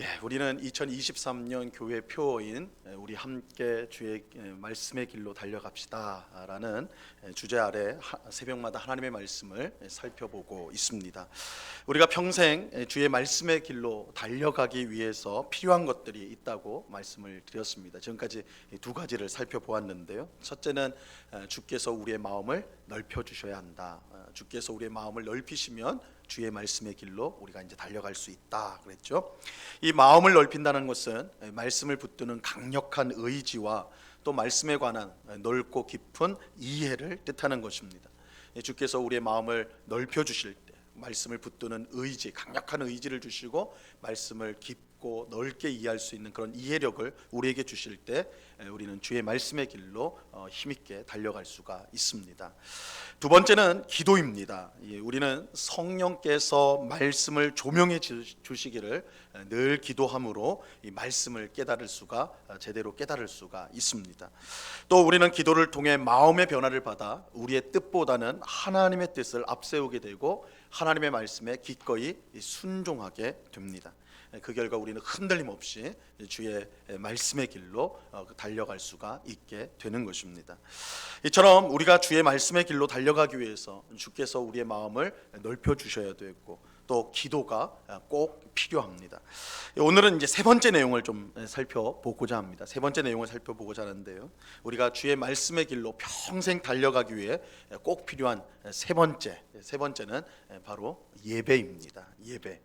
예, 우리는 2023년 교회 표어인 우리 함께 주의 말씀의 길로 달려갑시다라는 주제 아래 하- 새벽마다 하나님의 말씀을 살펴보고 있습니다. 우리가 평생 주의 말씀의 길로 달려가기 위해서 필요한 것들이 있다고 말씀을 드렸습니다. 지금까지 두 가지를 살펴보았는데요. 첫째는 주께서 우리의 마음을 넓혀 주셔야 한다. 어, 주께서 우리의 마음을 넓히시면 주의 말씀의 길로 우리가 이제 달려갈 수 있다 그랬죠. 이 마음을 넓힌다는 것은 말씀을 붙드는 강력한 의지와 또 말씀에 관한 넓고 깊은 이해를 뜻하는 것입니다. 주께서 우리의 마음을 넓혀 주실 때 말씀을 붙드는 의지, 강력한 의지를 주시고 말씀을 깊 고 넓게 이해할 수 있는 그런 이해력을 우리에게 주실 때 우리는 주의 말씀의 길로 어, 힘있게 달려갈 수가 있습니다. 두 번째는 기도입니다. 예, 우리는 성령께서 말씀을 조명해 주- 주시기를 늘 기도함으로 이 말씀을 깨달을 수가 어, 제대로 깨달을 수가 있습니다. 또 우리는 기도를 통해 마음의 변화를 받아 우리의 뜻보다는 하나님의 뜻을 앞세우게 되고 하나님의 말씀에 기꺼이 순종하게 됩니다. 그 결과 우리는 흔들림 없이 주의 말씀의 길로 어, 달려갈 수가 있게 되는 것입니다. 이처럼 우리가 주의 말씀의 길로 달려가기 위해서 주께서 우리의 마음을 넓혀 주셔야 되고 또 기도가 꼭 필요합니다. 오늘은 이제 세 번째 내용을 좀 살펴보고자 합니다. 세 번째 내용을 살펴보고자 하는데요. 우리가 주의 말씀의 길로 평생 달려가기 위해 꼭 필요한 세 번째, 세 번째는 바로 예배입니다. 예배.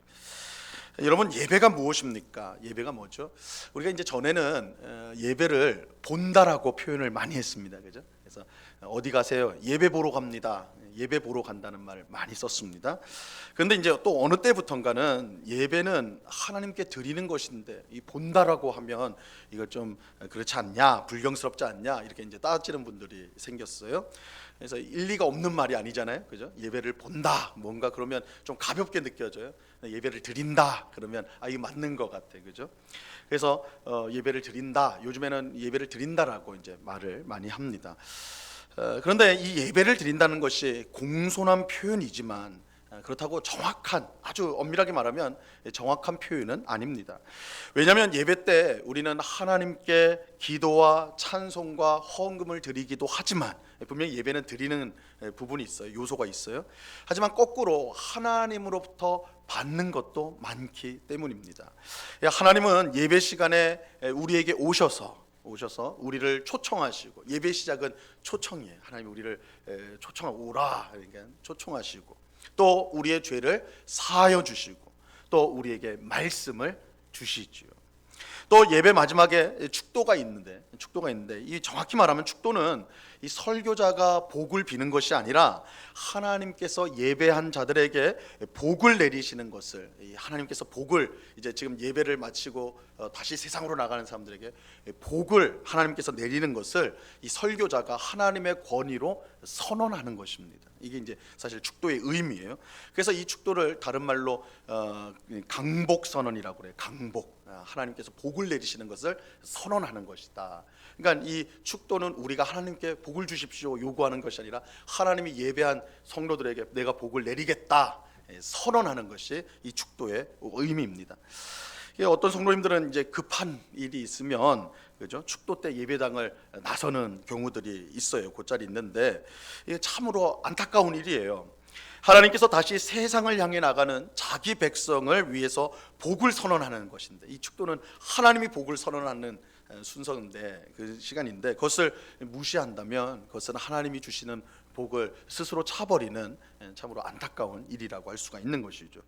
여러분 예배가 무엇입니까? 예배가 뭐죠? 우리가 이제 전에는 어, 예배를 본다라고 표현을 많이 했습니다. 그죠? 그래서 어디 가세요? 예배 보러 갑니다. 예배 보러 간다는 말을 많이 썼습니다. 그런데 이제 또 어느 때부턴가는 예배는 하나님께 드리는 것인데 이 본다라고 하면 이거 좀 그렇지 않냐, 불경스럽지 않냐 이렇게 이제 따지는 분들이 생겼어요. 그래서 일리가 없는 말이 아니잖아요, 그죠? 예배를 본다, 뭔가 그러면 좀 가볍게 느껴져요. 예배를 드린다, 그러면 아 이거 맞는 것 같아, 그죠? 그래서 어, 예배를 드린다. 요즘에는 예배를 드린다라고 이제 말을 많이 합니다. 어, 그런데 이 예배를 드린다는 것이 공손한 표현이지만 어, 그렇다고 정확한 아주 엄밀하게 말하면 정확한 표현은 아닙니다. 왜냐하면 예배 때 우리는 하나님께 기도와 찬송과 헌금을 드리기도 하지만 분명히 예배는 드리는 부분이 있어요. 요소가 있어요. 하지만 거꾸로 하나님으로부터 받는 것도 많기 때문입니다. 하나님은 예배 시간에 우리에게 오셔서 오셔서 우리를 초청하시고 예배 시작은 초청이에요. 하나님 우리를 초청하 오라 그러니까 초청하시고 또 우리의 죄를 사하여 주시고 또 우리에게 말씀을 주시지요. 또 예배 마지막에 축도가 있는데 축도가 있는데 이 정확히 말하면 축도는 이 설교자가 복을 비는 것이 아니라 하나님께서 예배한 자들에게 복을 내리시는 것을 하나님께서 복을 이제 지금 예배를 마치고 어, 다시 세상으로 나가는 사람들에게 복을 하나님께서 내리는 것을 이 설교자가 하나님의 권위로 선언하는 것입니다. 이게 이제 사실 축도의 의미예요. 그래서 이 축도를 다른 말로 어, 강복 선언이라고 그래요. 강복. 아, 하나님께서 복을 내리시는 것을 선언하는 것이다. 그러니까 이 축도는 우리가 하나님께 복을 주십시오 요구하는 것이 아니라 하나님이 예배한 성도들에게 내가 복을 내리겠다 예, 선언하는 것이 이 축도의 의미입니다. 어떤 성도님들은 이제 급한 일이 있으면 그죠 축도 때 예배당을 나서는 경우들이 있어요. 곧잘 있는데 이게 참으로 안타까운 일이에요. 하나님께서 다시 세상을 향해 나가는 자기 백성을 위해서 복을 선언하는 것인데 이 축도는 하나님이 복을 선언하는 순서인데 그 시간인데 그것을 무시한다면 그것은 하나님이 주시는 복을 스스로 차버리는 참으로 안타까운 일이라고 할 수가 있는 것이죠.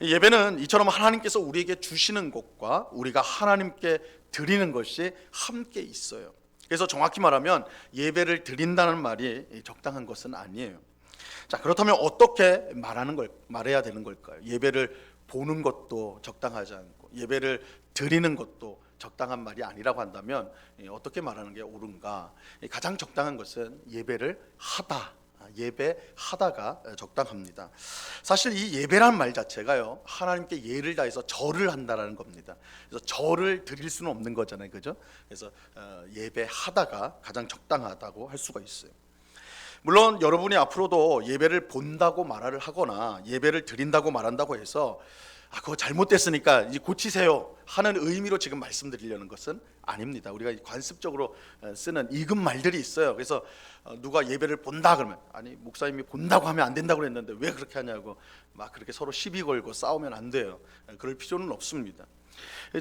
예배는 이처럼 하나님께서 우리에게 주시는 것과 우리가 하나님께 드리는 것이 함께 있어요. 그래서 정확히 말하면 예배를 드린다는 말이 적당한 것은 아니에요. 자 그렇다면 어떻게 말하는 걸 말해야 되는 걸까요? 예배를 보는 것도 적당하지 않고 예배를 드리는 것도 적당한 말이 아니라고 한다면 어떻게 말하는 게 옳은가? 가장 적당한 것은 예배를 하다. 예배하다가 적당합니다. 사실 이 예배란 말 자체가요 하나님께 예를 다해서 절을 한다라는 겁니다. 그래서 절을 드릴 수는 없는 거잖아요, 그죠? 그래서 어, 예배하다가 가장 적당하다고 할 수가 있어요. 물론 여러분이 앞으로도 예배를 본다고 말을 하거나 예배를 드린다고 말한다고 해서 아, 그거 잘못됐으니까 이제 고치세요 하는 의미로 지금 말씀드리려는 것은 아닙니다. 우리가 관습적으로 어, 쓰는 익은 말들이 있어요. 그래서 어, 누가 예배를 본다 그러면 아니 목사님이 본다고 하면 안 된다고 그랬는데 왜 그렇게 하냐고 막 그렇게 서로 시비 걸고 싸우면 안 돼요. 어, 그럴 필요는 없습니다.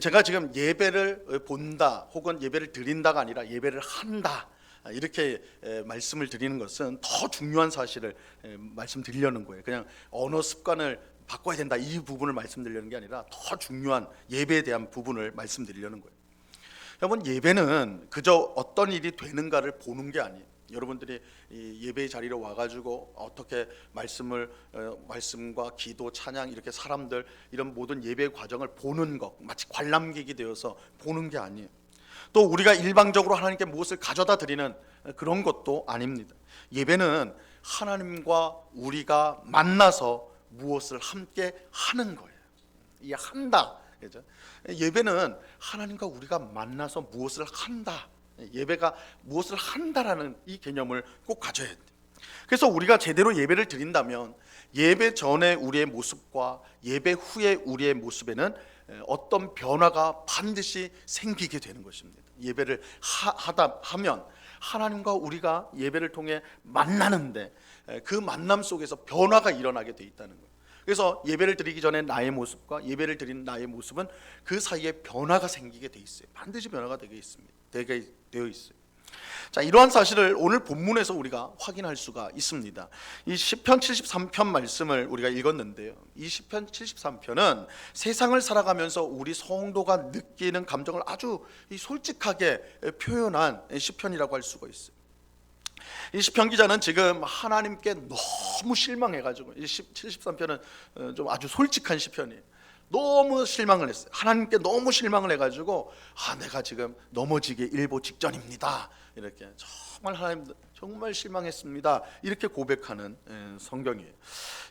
제가 지금 예배를 본다 혹은 예배를 드린다가 아니라 예배를 한다 아, 이렇게 에, 말씀을 드리는 것은 더 중요한 사실을 에, 말씀드리려는 거예요. 그냥 언어 습관을 바꿔야 된다 이 부분을 말씀드리려는 게 아니라 더 중요한 예배에 대한 부분을 말씀드리려는 거예요. 여러분 예배는 그저 어떤 일이 되는가를 보는 게 아니에요. 여러분들이 이 예배의 자리로 와가지고 어떻게 말씀을 어, 말씀과 기도, 찬양 이렇게 사람들 이런 모든 예배 과정을 보는 것 마치 관람객이 되어서 보는 게 아니에요. 또 우리가 일방적으로 하나님께 무엇을 가져다 드리는 그런 것도 아닙니다. 예배는 하나님과 우리가 만나서 무엇을 함께 하는 거예요. 이 한다. 그죠? 예배는 하나님과 우리가 만나서 무엇을 한다. 예배가 무엇을 한다라는 이 개념을 꼭 가져야 돼. 그래서 우리가 제대로 예배를 드린다면 예배 전에 우리의 모습과 예배 후에 우리의 모습에는 어떤 변화가 반드시 생기게 되는 것입니다. 예배를 하, 하다 하면 하나님과 우리가 예배를 통해 만나는데 그 만남 속에서 변화가 일어나게 돼 있다는 거예요. 그래서 예배를 드리기 전에 나의 모습과 예배를 드리는 나의 모습은 그 사이에 변화가 생기게 돼 있어요. 반드시 변화가 되게 있습니다. 되게 되어 있어요. 자, 이러한 사실을 오늘 본문에서 우리가 확인할 수가 있습니다. 이 시편 73편 말씀을 우리가 읽었는데요. 이 시편 73편은 세상을 살아가면서 우리 성도가 느끼는 감정을 아주 솔직하게 표현한 시편이라고 할 수가 있어요. 이 시편 기자는 지금 하나님께 너무 실망해가지고 이 73편은 어, 좀 아주 솔직한 시편이에요. 너무 실망을 했어요. 하나님께 너무 실망을 해가지고 아 내가 지금 넘어지기 일보 직전입니다. 이렇게 정말 하나님 정말 실망했습니다. 이렇게 고백하는 예, 성경이에요.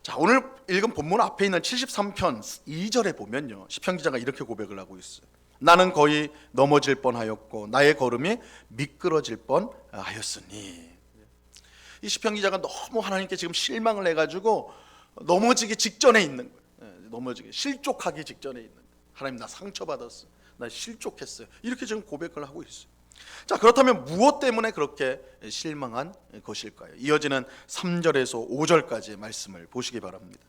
자 오늘 읽은 본문 앞에 있는 73편 2절에 보면요 시편 기자가 이렇게 고백을 하고 있어요. 나는 거의 넘어질 뻔하였고 나의 걸음이 미끄러질 뻔하였으니 이 시편 기자가 너무 하나님께 지금 실망을 해가지고 넘어지기 직전에 있는 거예요. 예, 넘어지기 실족하기 직전에 있는 거예요. 하나님 나 상처 받았어. 나 실족했어요. 이렇게 지금 고백을 하고 있어요. 자 그렇다면 무엇 때문에 그렇게 실망한 것일까요? 이어지는 3절에서 5절까지의 말씀을 보시기 바랍니다.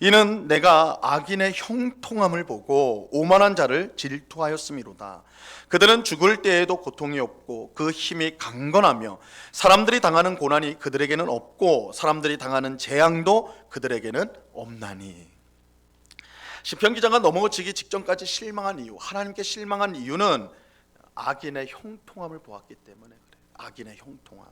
이는 내가 악인의 형통함을 보고 오만한 자를 질투하였음이로다. 그들은 죽을 때에도 고통이 없고 그 힘이 강건하며 사람들이 당하는 고난이 그들에게는 없고 사람들이 당하는 재앙도 그들에게는 없나니. 시편 기자가 넘어지기 직전까지 실망한 이유, 하나님께 실망한 이유는 악인의 형통함을 보았기 때문에 그래. 악인의 형통함.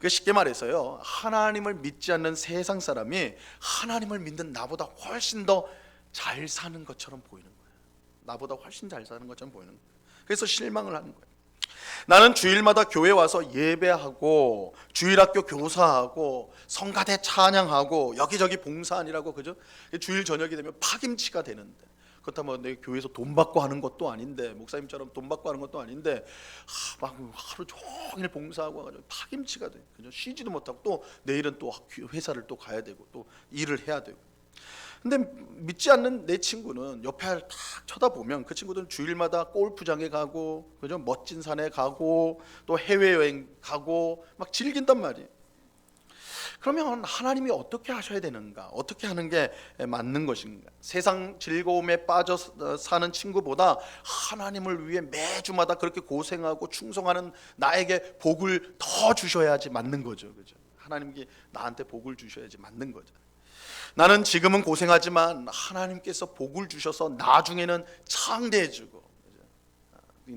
그 쉽게 말해서요. 하나님을 믿지 않는 세상 사람이 하나님을 믿는 나보다 훨씬 더 잘 사는 것처럼 보이는 거예요. 나보다 훨씬 잘 사는 것처럼 보이는 거예요. 그래서 실망을 하는 거예요. 나는 주일마다 교회 와서 예배하고 주일학교 교사하고 성가대 찬양하고 여기저기 봉사하니라고 그죠? 주일 저녁이 되면 파김치가 되는데 그렇다면 내 교회에서 돈 받고 하는 것도 아닌데 목사님처럼 돈 받고 하는 것도 아닌데 하, 막 하루 종일 봉사하고 와가지고 파김치가 돼. 그죠? 쉬지도 못하고 또 내일은 또 회사를 또 가야 되고 또 일을 해야 되고. 근데 믿지 않는 내 친구는 옆에 딱 쳐다보면 그 친구들은 주일마다 골프장에 가고 그죠 멋진 산에 가고 또 해외 여행 가고 막 즐긴단 말이에요. 그러면 하나님이 어떻게 하셔야 되는가? 어떻게 하는 게 맞는 것인가? 세상 즐거움에 빠져 사는 친구보다 하나님을 위해 매주마다 그렇게 고생하고 충성하는 나에게 복을 더 주셔야지 맞는 거죠. 그죠? 하나님께 나한테 복을 주셔야지 맞는 거죠. 나는 지금은 고생하지만 하나님께서 복을 주셔서 나중에는 창대해 주고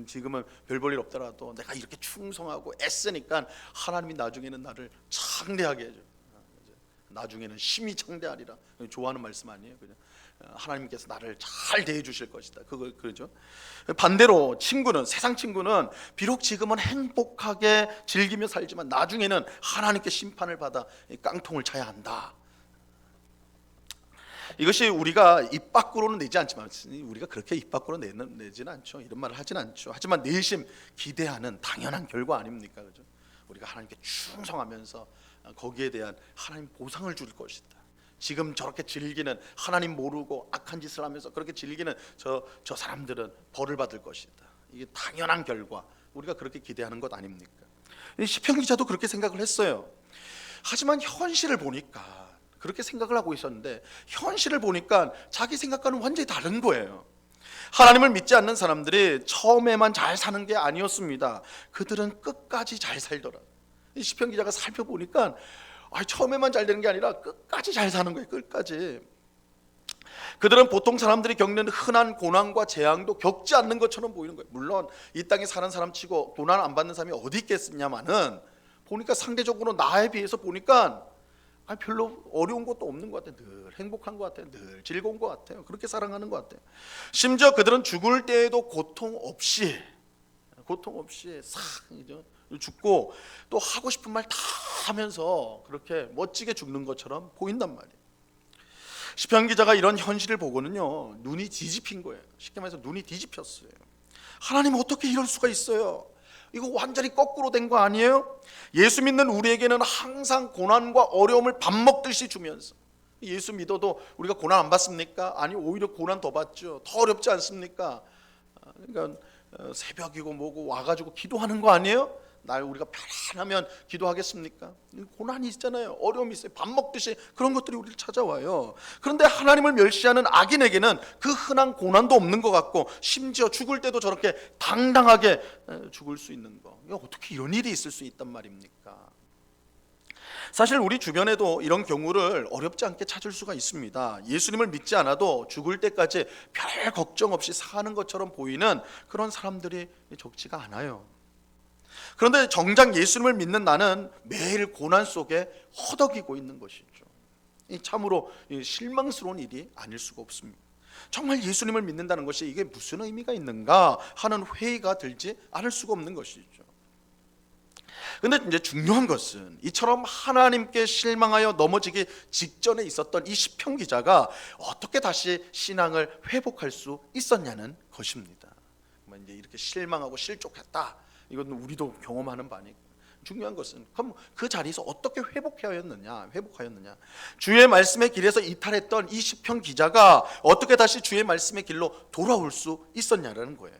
지금은 별 볼 일 없더라도 내가 이렇게 충성하고 애쓰니까 하나님이 나중에는 나를 창대하게 해줘. 나중에는 심히 창대하리라. 좋아하는 말씀 아니에요? 그냥 하나님께서 나를 잘 대해 주실 것이다. 그걸 그러죠. 반대로 친구는 세상 친구는 비록 지금은 행복하게 즐기며 살지만 나중에는 하나님께 심판을 받아 깡통을 차야 한다. 이것이 우리가 입 밖으로는 내지 않지만 우리가 그렇게 입 밖으로 내는 내지는 않죠. 이런 말을 하진 않죠. 하지만 내심 기대하는 당연한 결과 아닙니까? 그죠? 우리가 하나님께 충성하면서 거기에 대한 하나님 보상을 줄 것이다. 지금 저렇게 즐기는 하나님 모르고 악한 짓을 하면서 그렇게 즐기는 저 저 사람들은 벌을 받을 것이다. 이게 당연한 결과. 우리가 그렇게 기대하는 것 아닙니까? 이 시편 기자도 그렇게 생각을 했어요. 하지만 현실을 보니까 그렇게 생각을 하고 있었는데 현실을 보니까 자기 생각과는 완전히 다른 거예요. 하나님을 믿지 않는 사람들이 처음에만 잘 사는 게 아니었습니다. 그들은 끝까지 잘 살더라. 이 시편 기자가 살펴보니까 아, 처음에만 잘 되는 게 아니라 끝까지 잘 사는 거예요. 끝까지. 그들은 보통 사람들이 겪는 흔한 고난과 재앙도 겪지 않는 것처럼 보이는 거예요. 물론 이 땅에 사는 사람치고 고난 안 받는 사람이 어디 있겠냐마는 보니까 상대적으로 나에 비해서 보니까 아 별로 어려운 것도 없는 것 같아요. 늘 행복한 것 같아요. 늘 즐거운 것 같아요. 그렇게 사랑하는 것 같아요. 심지어 그들은 죽을 때에도 고통 없이 고통 없이 싹 이제 죽고 또 하고 싶은 말 다 하면서 그렇게 멋지게 죽는 것처럼 보인단 말이에요. 시편 기자가 이런 현실을 보고는요 눈이 뒤집힌 거예요. 쉽게 말해서 눈이 뒤집혔어요. 하나님 어떻게 이럴 수가 있어요? 이거 완전히 거꾸로 된 거 아니에요? 예수 믿는 우리에게는 항상 고난과 어려움을 밥 먹듯이 주면서 예수 믿어도 우리가 고난 안 받습니까? 아니 오히려 고난 더 받죠. 더 어렵지 않습니까? 아, 그러니까 어, 새벽이고 뭐고 와가지고 기도하는 거 아니에요? 날 우리가 편안하면 기도하겠습니까? 고난이 있잖아요. 어려움이 있어요. 밥 먹듯이 그런 것들이 우리를 찾아와요. 그런데 하나님을 멸시하는 악인에게는 그 흔한 고난도 없는 것 같고 심지어 죽을 때도 저렇게 당당하게 에, 죽을 수 있는 거. 어떻게 이런 일이 있을 수 있단 말입니까? 사실 우리 주변에도 이런 경우를 어렵지 않게 찾을 수가 있습니다. 예수님을 믿지 않아도 죽을 때까지 별 걱정 없이 사는 것처럼 보이는 그런 사람들이 적지가 않아요. 그런데 정작 예수님을 믿는 나는 매일 고난 속에 허덕이고 있는 것이죠. 이 참으로 이 실망스러운 일이 아닐 수가 없습니다. 정말 예수님을 믿는다는 것이 이게 무슨 의미가 있는가 하는 회의가 들지 않을 수가 없는 것이죠. 근데 이제 중요한 것은 이처럼 하나님께 실망하여 넘어지기 직전에 있었던 이 시편 기자가 어떻게 다시 신앙을 회복할 수 있었냐는 것입니다. 뭐 이제 이렇게 실망하고 실족했다. 이건 우리도 경험하는 바니까. 중요한 것은 그럼 그 자리에서 어떻게 회복하였느냐 회복하였느냐 주의 말씀의 길에서 이탈했던 이 시편 기자가 어떻게 다시 주의 말씀의 길로 돌아올 수 있었냐라는 거예요.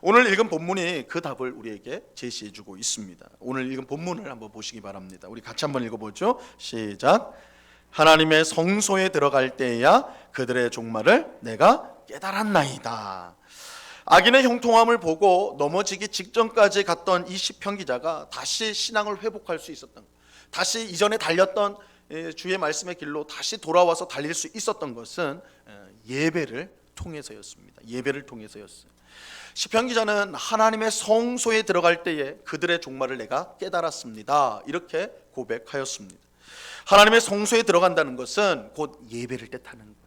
오늘 읽은 본문이 그 답을 우리에게 제시해 주고 있습니다. 오늘 읽은 본문을 한번 보시기 바랍니다. 우리 같이 한번 읽어 보죠. 시작. 하나님의 성소에 들어갈 때에야 그들의 종말을 내가 깨달았나이다. 악인의 형통함을 보고 넘어지기 직전까지 갔던 이 시편 기자가 다시 신앙을 회복할 수 있었던 것. 다시 이전에 달렸던 예, 주의 말씀의 길로 다시 돌아와서 달릴 수 있었던 것은 예, 예배를 통해서였습니다. 예배를 통해서였어요. 시편 기자는 하나님의 성소에 들어갈 때에 그들의 종말을 내가 깨달았습니다. 이렇게 고백하였습니다. 하나님의 성소에 들어간다는 것은 곧 예배를 뜻하는.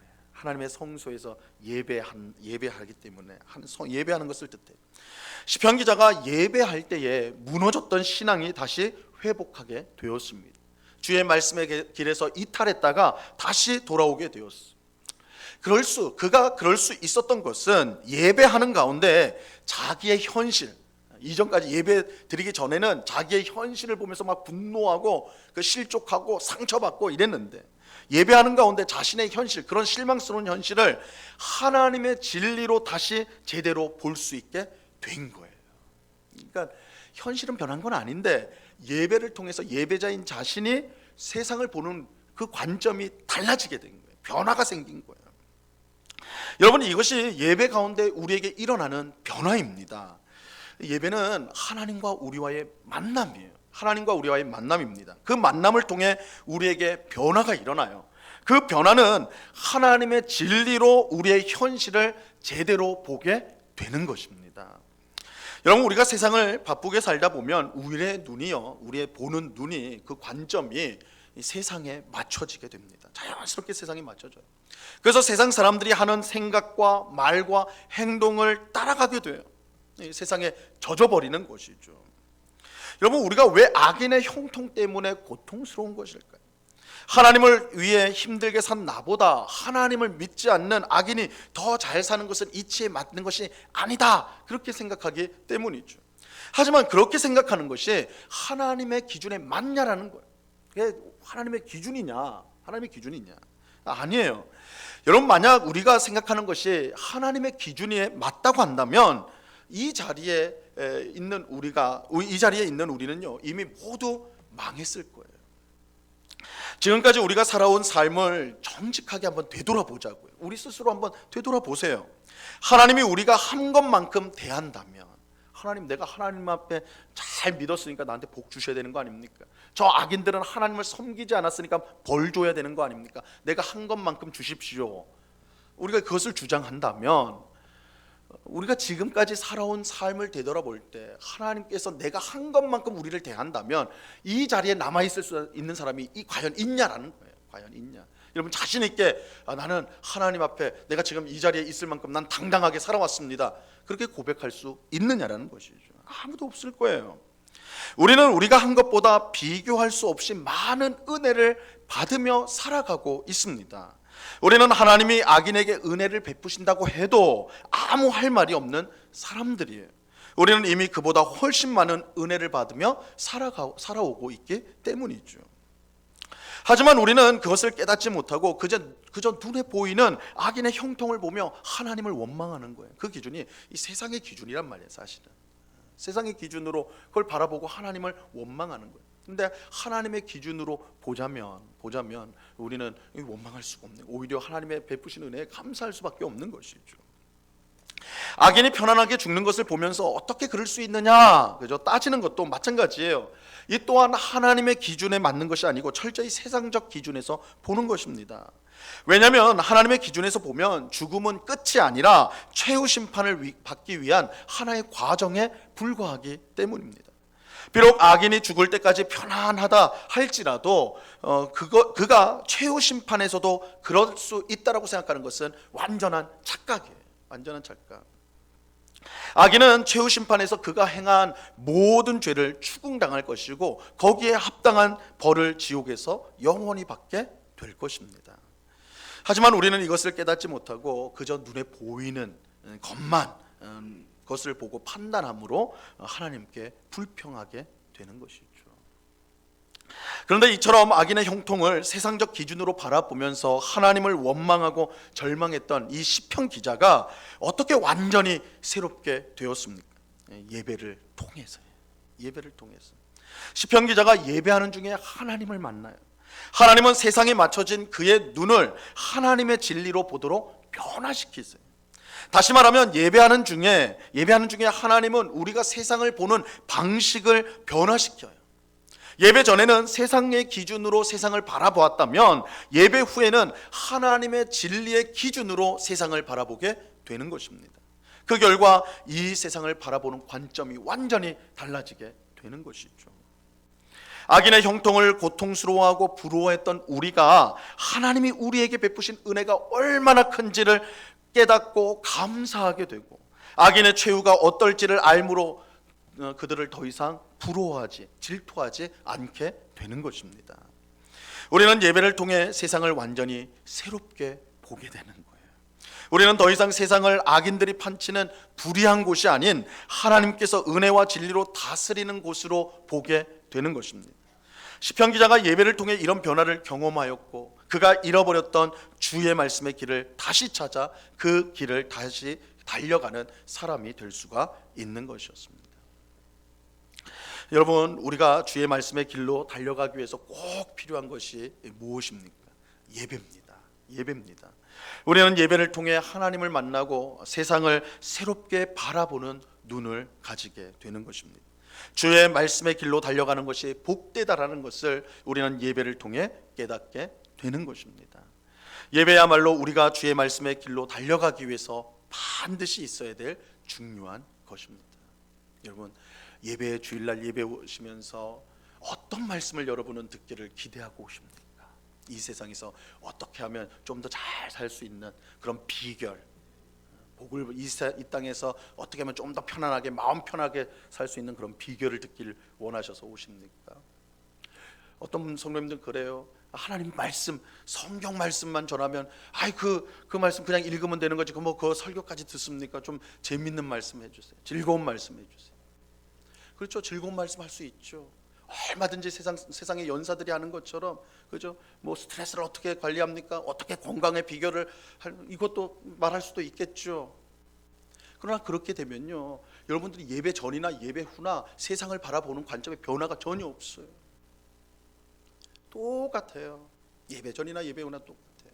하나님의 성소에서 예배한 예배하기 때문에 한 성, 예배하는 것을 뜻해요. 시편 기자가 예배할 때에 무너졌던 신앙이 다시 회복하게 되었습니다. 주의 말씀의 길에서 이탈했다가 다시 돌아오게 되었어. 그럴 수 그가 그럴 수 있었던 것은 예배하는 가운데 자기의 현실 이전까지 예배 드리기 전에는 자기의 현실을 보면서 막 분노하고 그 실족하고 상처받고 이랬는데 예배하는 가운데 자신의 현실 그런 실망스러운 현실을 하나님의 진리로 다시 제대로 볼 수 있게 된 거예요. 그러니까 현실은 변한 건 아닌데 예배를 통해서 예배자인 자신이 세상을 보는 그 관점이 달라지게 된 거예요. 변화가 생긴 거예요. 여러분 이것이 예배 가운데 우리에게 일어나는 변화입니다. 예배는 하나님과 우리와의 만남이에요. 하나님과 우리와의 만남입니다. 그 만남을 통해 우리에게 변화가 일어나요. 그 변화는 하나님의 진리로 우리의 현실을 제대로 보게 되는 것입니다. 여러분 우리가 세상을 바쁘게 살다 보면 우리의 눈이요, 우리의 보는 눈이 그 관점이 세상에 맞춰지게 됩니다. 자연스럽게 세상에 맞춰져요. 그래서 세상 사람들이 하는 생각과 말과 행동을 따라가게 돼요. 세상에 젖어버리는 것이죠. 여러분 우리가 왜 악인의 형통 때문에 고통스러운 것일까요? 하나님을 위해 힘들게 산 나보다 하나님을 믿지 않는 악인이 더 잘 사는 것은 이치에 맞는 것이 아니다. 그렇게 생각하기 때문이죠. 하지만 그렇게 생각하는 것이 하나님의 기준에 맞냐라는 거예요. 그게 하나님의 기준이냐? 하나님의 기준이 있냐? 아니에요. 여러분 만약 우리가 생각하는 것이 하나님의 기준에 맞다고 한다면 이 자리에 에, 있는 우리가 이 자리에 있는 우리는요 이미 모두 망했을 거예요. 지금까지 우리가 살아온 삶을 정직하게 한번 되돌아보자고요. 우리 스스로 한번 되돌아보세요. 하나님이 우리가 한 것만큼 대한다면 하나님 내가 하나님 앞에 잘 믿었으니까 나한테 복 주셔야 되는 거 아닙니까? 저 악인들은 하나님을 섬기지 않았으니까 벌 줘야 되는 거 아닙니까? 내가 한 것만큼 주십시오. 우리가 그것을 주장한다면 우리가 지금까지 살아온 삶을 되돌아볼 때 하나님께서 내가 한 것만큼 우리를 대한다면 이 자리에 남아 있을 수 있는 사람이 이 과연 있냐라는 거예요. 과연 있냐? 여러분 자신 있게 아, 나는 하나님 앞에 내가 지금 이 자리에 있을 만큼 난 당당하게 살아왔습니다. 그렇게 고백할 수 있느냐라는 것이죠. 아무도 없을 거예요. 우리는 우리가 한 것보다 비교할 수 없이 많은 은혜를 받으며 살아가고 있습니다. 우리는 하나님이 악인에게 은혜를 베푸신다고 해도 아무 할 말이 없는 사람들이에요. 우리는 이미 그보다 훨씬 많은 은혜를 받으며 살아가, 살아오고 있기 때문이죠. 하지만 우리는 그것을 깨닫지 못하고 그저, 그저 눈에 보이는 악인의 형통을 보며 하나님을 원망하는 거예요. 그 기준이 이 세상의 기준이란 말이에요, 사실은. 세상의 기준으로 그걸 바라보고 하나님을 원망하는 거예요. 근데 하나님의 기준으로 보자면 보자면 우리는 원망할 수가 없는 오히려 하나님의 베푸신 은혜에 감사할 수밖에 없는 것이죠. 악인이 편안하게 죽는 것을 보면서 어떻게 그럴 수 있느냐 그죠 따지는 것도 마찬가지예요. 이 또한 하나님의 기준에 맞는 것이 아니고 철저히 세상적 기준에서 보는 것입니다. 왜냐하면 하나님의 기준에서 보면 죽음은 끝이 아니라 최후 심판을 받기 위한 하나의 과정에 불과하기 때문입니다. 비록 악인이 죽을 때까지 편안하다 할지라도 어, 그거 그가 최후 심판에서도 그럴 수 있다라고 생각하는 것은 완전한 착각이에요. 완전한 착각. 악인은 최후 심판에서 그가 행한 모든 죄를 추궁당할 것이고 거기에 합당한 벌을 지옥에서 영원히 받게 될 것입니다. 하지만 우리는 이것을 깨닫지 못하고 그저 눈에 보이는 것만 음, 것을 보고 판단함으로 하나님께 불평하게 되는 것이죠. 그런데 이처럼 악인의 형통을 세상적 기준으로 바라보면서 하나님을 원망하고 절망했던 이 시편 기자가 어떻게 완전히 새롭게 되었습니까? 예배를 통해서 예배를 통해서 시편 기자가 예배하는 중에 하나님을 만나요. 하나님은 세상에 맞춰진 그의 눈을 하나님의 진리로 보도록 변화시키세요. 다시 말하면 예배하는 중에 예배하는 중에 하나님은 우리가 세상을 보는 방식을 변화시켜요. 예배 전에는 세상의 기준으로 세상을 바라보았다면 예배 후에는 하나님의 진리의 기준으로 세상을 바라보게 되는 것입니다. 그 결과 이 세상을 바라보는 관점이 완전히 달라지게 되는 것이죠. 악인의 형통을 고통스러워하고 부러워했던 우리가 하나님이 우리에게 베푸신 은혜가 얼마나 큰지를 깨닫고 감사하게 되고 악인의 최후가 어떨지를 알므로 어, 그들을 더 이상 부러워하지 질투하지 않게 되는 것입니다. 우리는 예배를 통해 세상을 완전히 새롭게 보게 되는 거예요. 우리는 더 이상 세상을 악인들이 판치는 불의한 곳이 아닌 하나님께서 은혜와 진리로 다스리는 곳으로 보게 되는 것입니다. 시편 기자가 예배를 통해 이런 변화를 경험하였고 그가 잃어버렸던 주의 말씀의 길을 다시 찾아 그 길을 다시 달려가는 사람이 될 수가 있는 것이었습니다. 여러분, 우리가 주의 말씀의 길로 달려가기 위해서 꼭 필요한 것이 무엇입니까? 예배입니다. 예배입니다. 우리는 예배를 통해 하나님을 만나고 세상을 새롭게 바라보는 눈을 가지게 되는 것입니다. 주의 말씀의 길로 달려가는 것이 복되다라는 것을 우리는 예배를 통해 깨닫게 되는 것입니다. 예배야말로 우리가 주의 말씀의 길로 달려가기 위해서 반드시 있어야 될 중요한 것입니다. 여러분 예배 주일날 예배 오시면서 어떤 말씀을 여러분은 듣기를 기대하고 오십니까? 이 세상에서 어떻게 하면 좀 더 잘 살 수 있는 그런 비결, 복을 이, 세, 이 땅에서 어떻게 하면 좀 더 편안하게 마음 편하게 살 수 있는 그런 비결을 듣기를 원하셔서 오십니까? 어떤 성도님들 그래요. 하나님 말씀, 성경 말씀만 전하면 아이 그그 그 말씀 그냥 읽으면 되는 거지. 그 뭐 그 설교까지 듣습니까? 좀 재밌는 말씀 해 주세요. 즐거운 말씀 해 주세요. 그렇죠. 즐거운 말씀 할 수 있죠. 얼마든지 세상 세상의 연사들이 하는 것처럼 그죠? 뭐 스트레스를 어떻게 관리합니까? 어떻게 건강의 비결을 할, 이것도 말할 수도 있겠죠. 그러나 그렇게 되면요, 여러분들이 예배 전이나 예배 후나 세상을 바라보는 관점에 변화가 전혀 없어요. 똑같아요. 예배 전이나 예배 후나 똑같아요.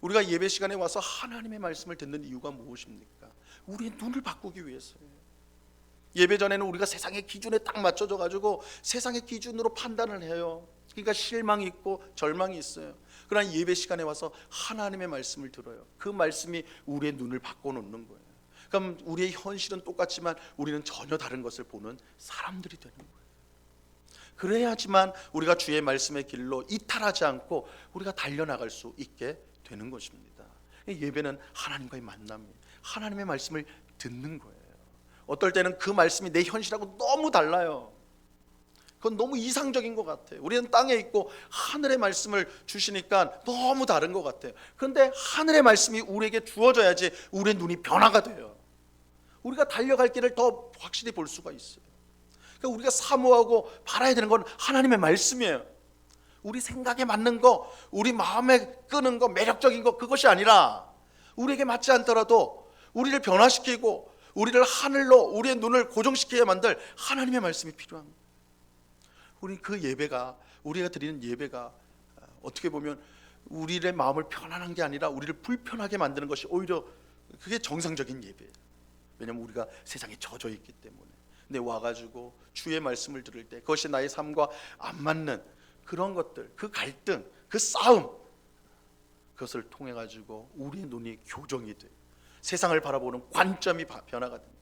우리가 예배 시간에 와서 하나님의 말씀을 듣는 이유가 무엇입니까? 우리의 눈을 바꾸기 위해서예요. 예배 전에는 우리가 세상의 기준에 딱 맞춰져 가지고 세상의 기준으로 판단을 해요. 그러니까 실망이 있고 절망이 있어요. 그러나 예배 시간에 와서 하나님의 말씀을 들어요. 그 말씀이 우리의 눈을 바꿔 놓는 거예요. 그럼 우리의 현실은 똑같지만 우리는 전혀 다른 것을 보는 사람들이 되는 거예요. 그래야지만 우리가 주의 말씀의 길로 이탈하지 않고 우리가 달려나갈 수 있게 되는 것입니다. 예배는 하나님과의 만남이에요. 하나님의 말씀을 듣는 거예요. 어떨 때는 그 말씀이 내 현실하고 너무 달라요. 그건 너무 이상적인 것 같아요. 우리는 땅에 있고 하늘의 말씀을 주시니까 너무 다른 것 같아요. 그런데 하늘의 말씀이 우리에게 주어져야지 우리의 눈이 변화가 돼요. 우리가 달려갈 길을 더 확실히 볼 수가 있어요. 그러니까 우리가 사모하고 바라야 되는 건 하나님의 말씀이에요. 우리 생각에 맞는 거, 우리 마음에 끄는 거, 매력적인 거 그것이 아니라 우리에게 맞지 않더라도 우리를 변화시키고 우리를 하늘로 우리의 눈을 고정시키게 만들 하나님의 말씀이 필요한. 우리 그 예배가 우리가 드리는 예배가 어떻게 보면 우리의 마음을 편안한 게 아니라 우리를 불편하게 만드는 것이 오히려 그게 정상적인 예배예요. 왜냐하면 우리가 세상에 젖어 있기 때문에. 근데 와가지고 주의 말씀을 들을 때 그것이 나의 삶과 안 맞는 그런 것들, 그 갈등, 그 싸움 그것을 통해 가지고 우리의 눈이 교정이 돼. 세상을 바라보는 관점이 바- 변화가 된다.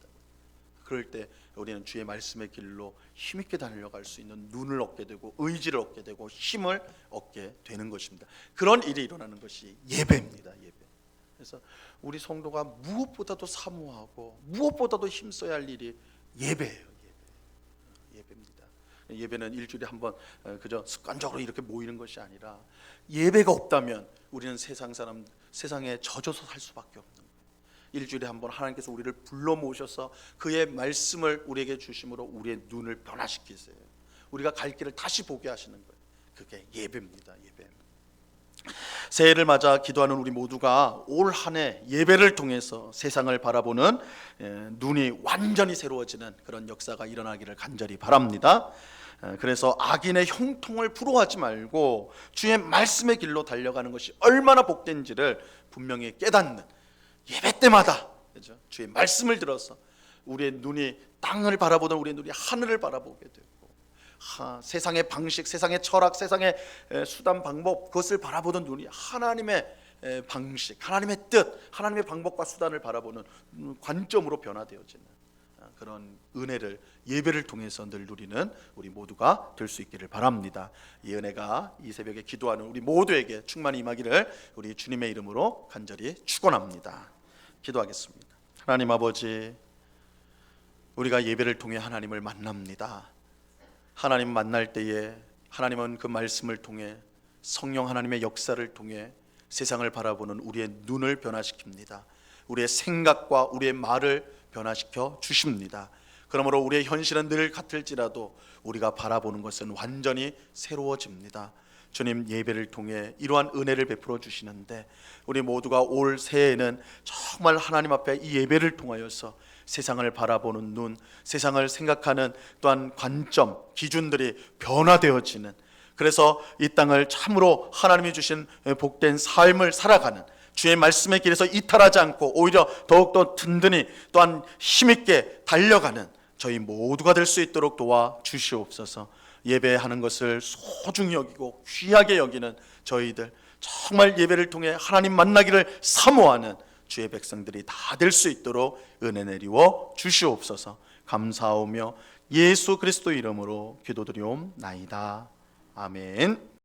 그럴 때 우리는 주의 말씀의 길로 힘 있게 달려갈 수 있는 눈을 얻게 되고 의지를 얻게 되고 힘을 얻게 되는 것입니다. 그런 일이 일어나는 것이 예배입니다. 예배. 그래서 우리 성도가 무엇보다도 사모하고 무엇보다도 힘써야 할 일이 예배예요. 예배. 예배 입니다. 예배는 일주일에 한번 어, 그저 습관적으로 이렇게 모이는 것이 아니라 예배가 없다면 우리는 세상 사람 세상에 젖어서 살 수밖에 없는. 일주일에 한 번 하나님께서 우리를 불러 모셔서 그의 말씀을 우리에게 주심으로 우리의 눈을 변화시키세요. 우리가 갈 길을 다시 보게 하시는 거예요. 그게 예배입니다. 예배. 새해를 맞아 기도하는 우리 모두가 올 한 해 예배를 통해서 세상을 바라보는 예, 눈이 완전히 새로워지는 그런 역사가 일어나기를 간절히 바랍니다. 예, 그래서 악인의 형통을 부러워하지 말고 주의 말씀의 길로 달려가는 것이 얼마나 복된지를 분명히 깨닫는 예배 때마다? 주의 말씀을 들어서 우리의 눈이 땅을 바라보던 우리의 눈이 하늘을 바라보게 되고 하, 세상의 방식, 세상의 철학, 세상의 에, 수단 방법 그것을 바라보던 눈이 하나님의 에, 방식, 하나님의 뜻, 하나님의 방법과 수단을 바라보는 음, 관점으로 변화되어지는 아, 그런 은혜를 예배를 통해서 늘 누리는 우리 모두가 될 수 있기를 바랍니다. 이 은혜가 이 새벽에 기도하는 우리 모두에게 충만히 임하기를 우리 주님의 이름으로 간절히 축원합니다. 기도하겠습니다. 하나님 아버지 우리가 예배를 통해 하나님을 만납니다. 하나님 만날 때에 하나님은 그 말씀을 통해 성령 하나님의 역사를 통해 세상을 바라보는 우리의 눈을 변화시킵니다. 우리의 생각과 우리의 말을 변화시켜 주십니다. 그러므로 우리의 현실은 늘 같을지라도 우리가 바라보는 것은 완전히 새로워집니다. 주님 예배를 통해 이러한 은혜를 베풀어 주시는데 우리 모두가 올 새해에는 정말 하나님 앞에 이 예배를 통하여서 세상을 바라보는 눈, 세상을 생각하는 또한 관점, 기준들이 변화되어지는 그래서 이 땅을 참으로 하나님이 주신 복된 삶을 살아가는 주의 말씀의 길에서 이탈하지 않고 오히려 더욱더 든든히 또한 힘있게 달려가는 저희 모두가 될 수 있도록 도와 주시옵소서. 예배하는 것을 소중히 여기고 귀하게 여기는 저희들 정말 예배를 통해 하나님 만나기를 사모하는 주의 백성들이 다 될 수 있도록 은혜 내리워 주시옵소서 감사하며 예수 그리스도 이름으로 기도드리옵나이다 아멘.